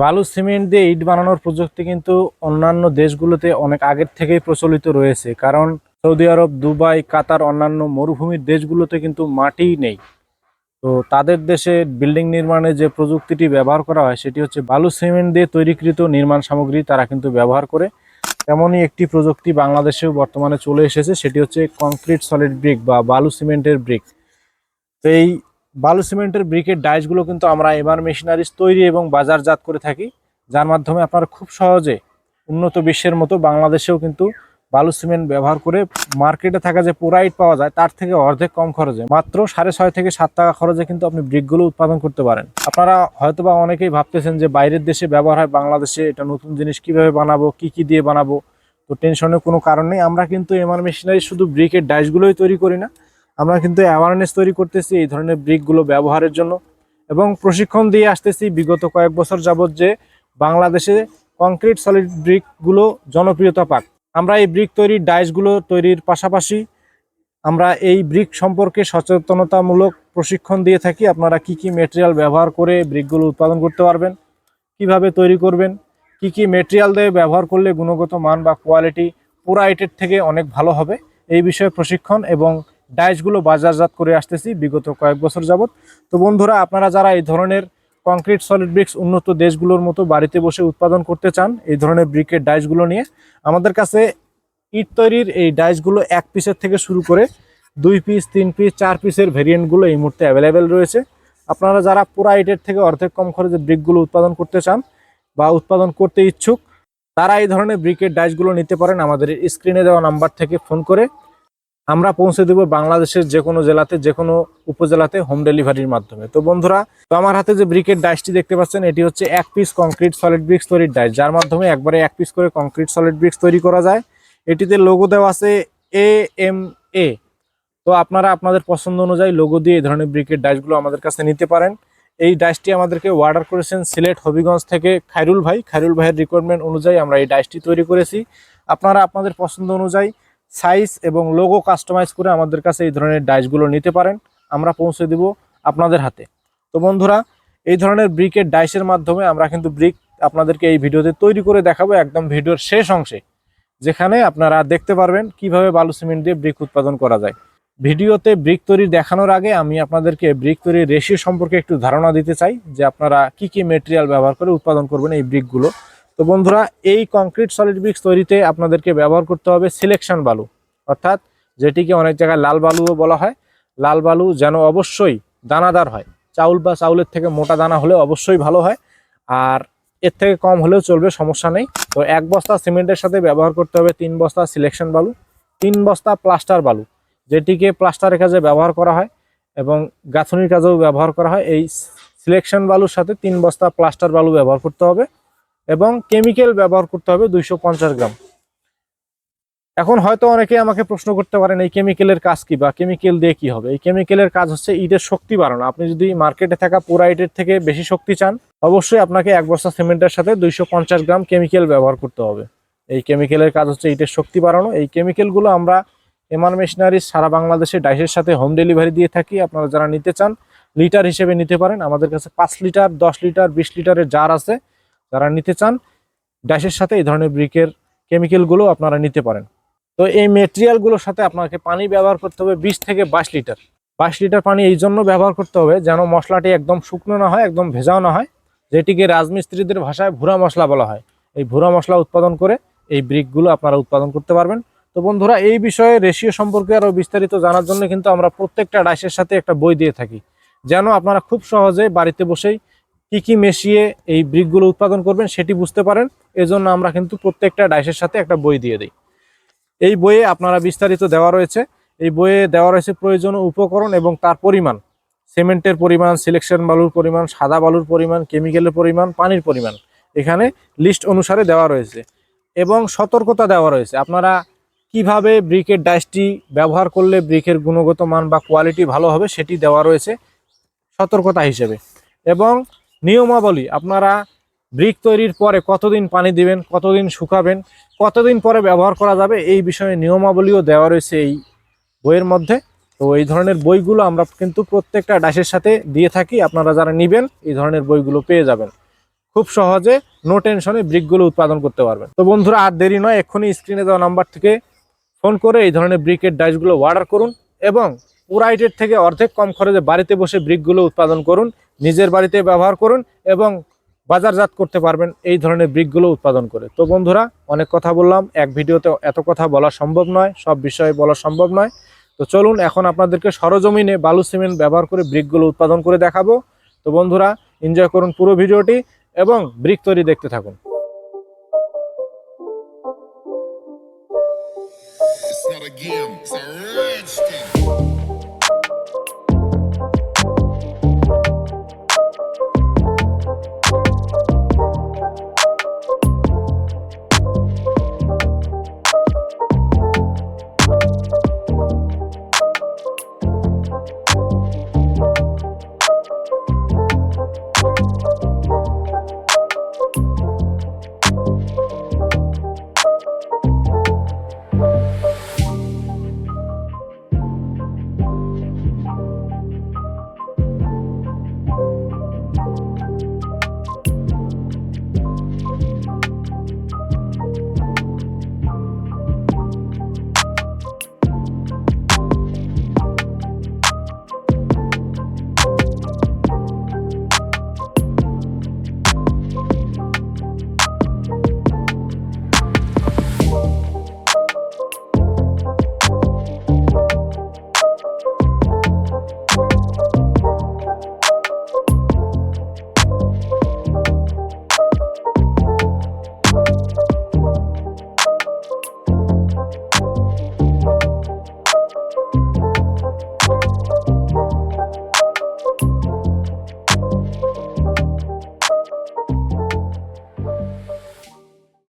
বালু সিমেন্ট দিয়ে ইট বানানোর প্রযুক্তি কিন্তু অন্যান্য দেশগুলোতে অনেক আগের থেকেই প্রচলিত রয়েছে। কারণ সৌদি আরব, দুবাই, কাতার অন্যান্য মরুভূমির দেশগুলোতে কিন্তু মাটি নেই। তো তাদের দেশে বিল্ডিং নির্মাণে যে প্রযুক্তিটি ব্যবহার করা হয়, সেটি হচ্ছে বালু সিমেন্ট দিয়ে তৈরিকৃত নির্মাণ সামগ্রী তারা কিন্তু ব্যবহার করে। তেমনই একটি প্রযুক্তি বাংলাদেশেও বর্তমানে চলে এসেছে, সেটি হচ্ছে কংক্রিট সলিড ব্রিক বা বালু সিমেন্টের ব্রিক। তো এই বালু সিমেন্টের ব্রিকের ডাইসগুলো কিন্তু আমরা এবার মেশিনারিজ তৈরি এবং বাজারজাত করে থাকি, যার মাধ্যমে আপনারা খুব সহজে উন্নত বিশ্বের মতো বাংলাদেশেও কিন্তু বালু সিমেন্ট ব্যবহার করে মার্কেটে থাকা যে পোরাইট পাওয়া যায়, তার থেকে অর্ধেক কম খরচে। মাত্র সাড়ে ছয় থেকে সাত টাকা খরচে কিন্তু আপনি ব্রিকগুলো উৎপাদন করতে পারেন। আপনারা হয়তোবা অনেকেই ভাবতেছেন যে বাইরের দেশে ব্যবহার হয়, বাংলাদেশে এটা নতুন জিনিস কীভাবে বানাবো, কি কি দিয়ে বানাবো? তো টেনশনের কোনো কারণ নেই। আমরা কিন্তু এমআর মেশিনারি শুধু ব্রিকের ডাইসগুলোই তৈরি করি না আমরা কিন্তু অ্যাওয়ারনেস তৈরি করতেছি এই ধরনের ব্রিকগুলো ব্যবহারের জন্য। এবং প্রশিক্ষণ দিয়ে আসতেছি বিগত কয়েক বছর যাবত যে বাংলাদেশে কংক্রিট সলিড ব্রিকগুলো জনপ্রিয়তা পাক। আমরা এই ব্রিক তৈরির ডাইসগুলো তৈরির পাশাপাশি আমরা এই ব্রিক সম্পর্কে সচেতনতামূলক প্রশিক্ষণ দিয়ে থাকি। আপনারা কি কি মেটেরিয়াল ব্যবহার করে ব্রিকগুলো উৎপাদন করতে পারবেন, কীভাবে তৈরি করবেন, কি কি মেটেরিয়াল দিয়ে ব্যবহার করলে গুণগত মান বা কোয়ালিটি পুরাইটের থেকে অনেক ভালো হবে। এই বিষয়ে প্রশিক্ষণ এবং ডাইসগুলো বাজারজাত করে আসতেছি বিগত কয়েক বছর যাবত তো বন্ধুরা, আপনারা যারা এই ধরনের কংক্রিট সলিড ব্রিক্স উন্নত দেশগুলোর মতো বাড়িতে বসে উৎপাদন করতে চান, এই ধরনের ব্রিকের ডাইসগুলো নিয়ে, আমাদের কাছে ইট তৈরির এই ডাইসগুলো এক পিসের থেকে শুরু করে দুই পিস তিন পিস চার পিসের ভেরিয়েন্টগুলো এই মুহূর্তে অ্যাভেলেবেল রয়েছে। আপনারা যারা পুরা ইটের থেকে অর্ধেক কম খরচে ব্রিকগুলো উৎপাদন করতে চান বা উৎপাদন করতে ইচ্ছুক, তারা এই ধরনের ব্রিকের ডাইসগুলো নিতে পারেন আমাদের স্ক্রিনে দেওয়া নাম্বার থেকে ফোন করে। আমরা পৌঁছে দেব বাংলাদেশের যে কোনো জেলাতে, যে কোনো উপজেলাতে হোম ডেলিভারির মাধ্যমে। তো বন্ধুরা, তো আমার হাতে যে ব্রিকের ডাইসটি দেখতে পাচ্ছেন, এটি হচ্ছে এক পিস কংক্রিট সলিড ব্রিক্স তৈরির ডাইস যার মাধ্যমে একবারে এক পিস করে কংক্রিট সলিড ব্রিক্স তৈরি করা যায়। এটিতে লোগো দেওয়া আছে এ এম এ তো আপনারা আপনাদের পছন্দ অনুযায়ী লোগো দিয়ে এই ধরনের ব্রিকের ডাইসগুলো আমাদের কাছে নিতে পারেন। এই ডাইসটি আমাদেরকে অর্ডার করেছেন সিলেট, হবিগঞ্জ থেকে খাইরুল ভাই। খাইরুল ভাইয়ের রিকোয়ারমেন্ট অনুযায়ী আমরা এই ডাইসটি তৈরি করেছি। আপনারা আপনাদের পছন্দ অনুযায়ী সাইজ এবং লোগো কাস্টমাইজ করে আমাদের কাছে এই ধরনের ডাইসগুলো নিতে পারেন। আমরা পৌঁছে দিব আপনাদের হাতে। তো বন্ধুরা, এই ধরনের ব্রিকের ডাইসের মাধ্যমে আমরা কিন্তু ব্রিক আপনাদেরকে এই ভিডিওতে তৈরি করে দেখাবো একদম ভিডিওর শেষ অংশে, যেখানে আপনারা দেখতে পারবেন কীভাবে বালু সিমেন্ট দিয়ে ব্রিক উৎপাদন করা যায়। ভিডিওতে ব্রিক তৈরি দেখানোর আগে আমি আপনাদেরকে ব্রিক তৈরির রেশিও সম্পর্কে একটু ধারণা দিতে চাই, যে আপনারা কি কি মেটেরিয়াল ব্যবহার করে উৎপাদন করবেন এই ব্রিকগুলো তো বন্ধুরা, এই কংক্রিট সলিড ব্রিক্স তৈরিতে আপনাদেরকে ব্যবহার করতে হবে সিলেকশন বালু। অর্থাৎ যেটিকে অনেক জায়গায় লাল বালুও বলা হয়। লাল বালু যেন অবশ্যই দানাদার হয়। চাউল বা চাউলের থেকে মোটা দানা হলে অবশ্যই ভালো হয়। আর এর থেকে কম হলেও চলবে, সমস্যা নেই। তো এক বস্তা সিমেন্টের সাথে ব্যবহার করতে হবে তিন বস্তা সিলেকশন বালু, তিন বস্তা প্লাস্টার বালু, যেটিকে প্লাস্টারের কাজে ব্যবহার করা হয় এবং গাঁথনির কাজেও ব্যবহার করা হয়। এই সিলেকশন বালুর সাথে তিন বস্তা প্লাস্টার বালু ব্যবহার করতে হবে। এবং কেমিক্যাল ব্যবহার করতে হবে দুইশো পঞ্চাশ গ্রাম। এখন হয়তো অনেকে আমাকে প্রশ্ন করতে পারেন, এই কেমিক্যালের কাজ কি বা কেমিক্যাল দিয়ে কি হবে? এই কেমিক্যালের কাজ হচ্ছে ইটের শক্তি বাড়ানো। আপনি যদি মার্কেটে থাকা পুরা ইটের থেকে বেশি শক্তি চান, অবশ্যই আপনাকে এক বস্তা সিমেন্টের সাথে দুইশো পঞ্চাশ গ্রাম কেমিক্যাল ব্যবহার করতে হবে। এই কেমিক্যালের কাজ হচ্ছে ইটের শক্তি বাড়ানো। এই কেমিক্যালগুলো আমরা এমআর মেশিনারি সারা বাংলাদেশে ডাইসের সাথে হোম ডেলিভারি দিয়ে থাকি। আপনারা যারা নিতে চান লিটার হিসেবে নিতে পারেন। আমাদের কাছে পাঁচ লিটার দশ লিটার বিশ লিটারের জার আছে। যারা নিতে চান ডাইসের সাথে এই ধরনের ব্রিকের কেমিক্যালগুলো আপনারা নিতে পারেন। তো এই মেটেরিয়ালগুলোর সাথে আপনাকে পানি ব্যবহার করতে হবে বিশ থেকে বাইশ লিটার। বাইশ লিটার পানি এই জন্য ব্যবহার করতে হবে যেন মশলাটি একদম শুকনো না হয়, একদম ভেজাও না হয়, যেটিকে রাজমিস্ত্রিদের ভাষায় ভুরা মশলা বলা হয়। এই ভুরা মশলা উৎপাদন করে এই ব্রিকগুলো আপনারা উৎপাদন করতে পারবেন। তো বন্ধুরা, এই বিষয়ে রেশিও সম্পর্কে আরও বিস্তারিত জানার জন্য কিন্তু আমরা প্রত্যেকটা ডাইসের সাথে একটা বই দিয়ে থাকি। যেন আপনারা খুব সহজে বাড়িতে বসেই কি কি মেশিয়ে এই ব্রিকগুলো উৎপাদন করবেন সেটি বুঝতে পারেন। এজন্য আমরা কিন্তু প্রত্যেকটা ডাইসের সাথে একটা বই দিয়ে দিই। এই বইয়ে আপনারা বিস্তারিত দেওয়া রয়েছে। এই বইয়ে দেওয়া রয়েছে প্রয়োজনীয় উপকরণ এবং তার পরিমাণ। সিমেন্টের পরিমাণ, সিলেকশন বালুর পরিমাণ, সাদা বালুর পরিমাণ, কেমিক্যালের পরিমাণ, পানির পরিমাণ। এখানে লিস্ট অনুসারে দেওয়া রয়েছে এবং সতর্কতা দেওয়া রয়েছে। আপনারা কীভাবে ব্রিকের ডাইসটি ব্যবহার করলে ব্রিকের গুণগত মান বা কোয়ালিটি ভালো হবে সেটি দেওয়া রয়েছে সতর্কতা হিসেবে। এবং নিয়মাবলী, আপনারা ব্রিক তৈরির পরে কতদিন পানি দিবেন, কতদিন শুকাবেন, কতদিন পরে ব্যবহার করা যাবে, এই বিষয়ে নিয়মাবলীও দেওয়া রয়েছে এই বইয়ের মধ্যে। তো এই ধরনের বইগুলো আমরা কিন্তু প্রত্যেকটা ডাসের সাথে দিয়ে থাকি, আপনারা যারা নেবেন, এই ধরনের বইগুলো পেয়ে যাবেন। খুব সহজে নো টেনশনে ব্রিকগুলো উৎপাদন করতে পারবেন। তো বন্ধুরা, আর দেরি নয়, এক্ষুনি স্ক্রিনে দেওয়া নাম্বার থেকে ফোন করে এই ধরনের ব্রিকের ডাইসগুলো অর্ডার করুন এবং পুরাইটের থেকে অর্ধেক কম খরচে বাড়িতে বসে ব্রিকগুলো উৎপাদন করুন। নিজের বাড়িতে ব্যবহার করুন এবং বাজারজাত করতে পারবেন এই ধরনের ব্রিকগুলো উৎপাদন করে। তো বন্ধুরা অনেক কথা বললাম এক ভিডিওতে এত কথা বলা সম্ভব নয় সব বিষয়ে বলা সম্ভব নয়। তো চলুন এখন আপনাদেরকে সরজমিনে বালু সিমেন্ট ব্যবহার করে ব্রিকগুলো উৎপাদন করে দেখাবো। তো বন্ধুরা এনজয় করুন পুরো ভিডিওটি এবং ব্রিক তৈরি দেখতে থাকুন। It's not a game,